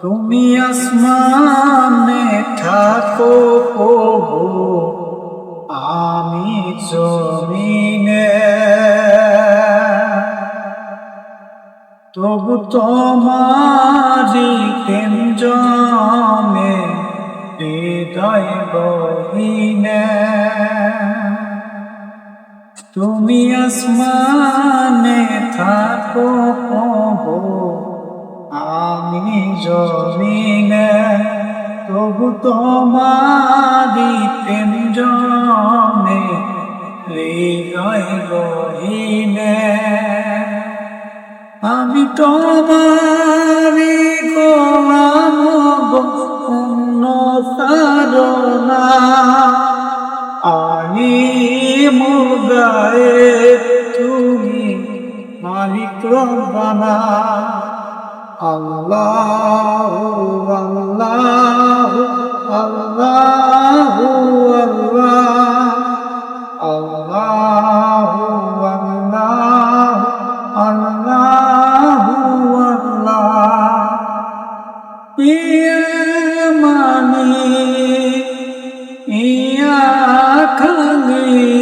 তুমি আসমানে থাকো প্রভু আমি জমিনে। তবু তোমারি প্রেম জমে হৃদয় বহিনে। তুমি আসমানে থাকো, প্রভু। আমি জমিনে, তবু তোমারি প্রেম জমে হৃদয় গহিনে। আমি তোমারি গোলাম الله والله الله والله الله والله بيماني إياك لي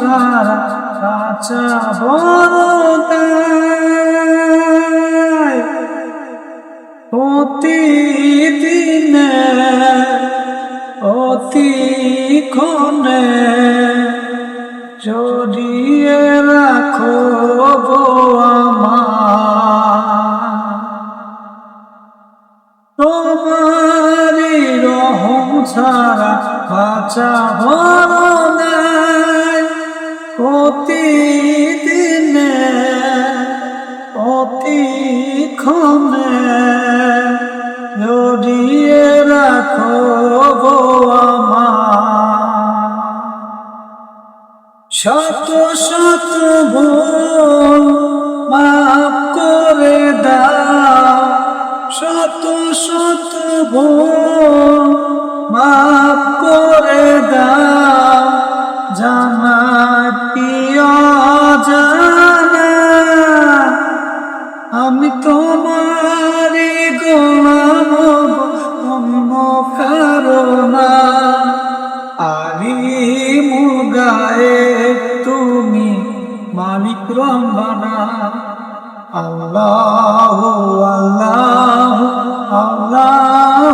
ছাড়া কাঁচা বরদায় প্রতিদিনে অতিক্ষণে জড়িয়ে রাখো গো আমার। তোমারি রহম ছাড়া বাঁচা ভরনায় প্রতিদিনে অতিক্ষণে জড়িয়ে রাখো গো শত শত ভুল মাফ করে দাও। শত শত ভুল মাফ করে দাও। জানা জানা আমি তোমারি গোলাম অন্য কারণা আলি মুগায়ে তুমি মালিক রম্বানা। আল্লাহ আল্লাহ আল্লাহ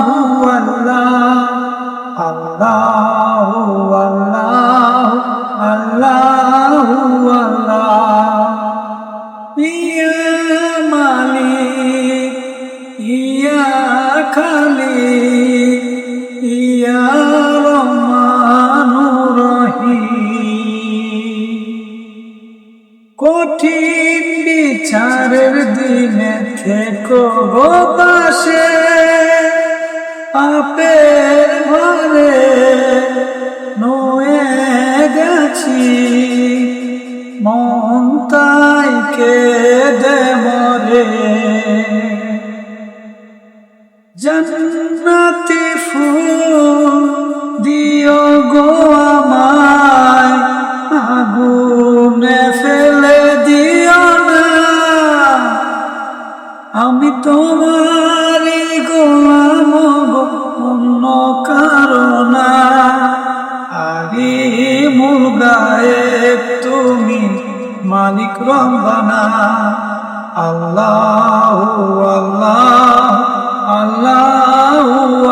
বিচারের দিনে থেকো পাশে পাপের ঘরে নয়ে গেছি। মন তাই কেঁদে মরে। জন্নতি মালিক রহমানা আল্লাহ আল্লাহ আল্লাহ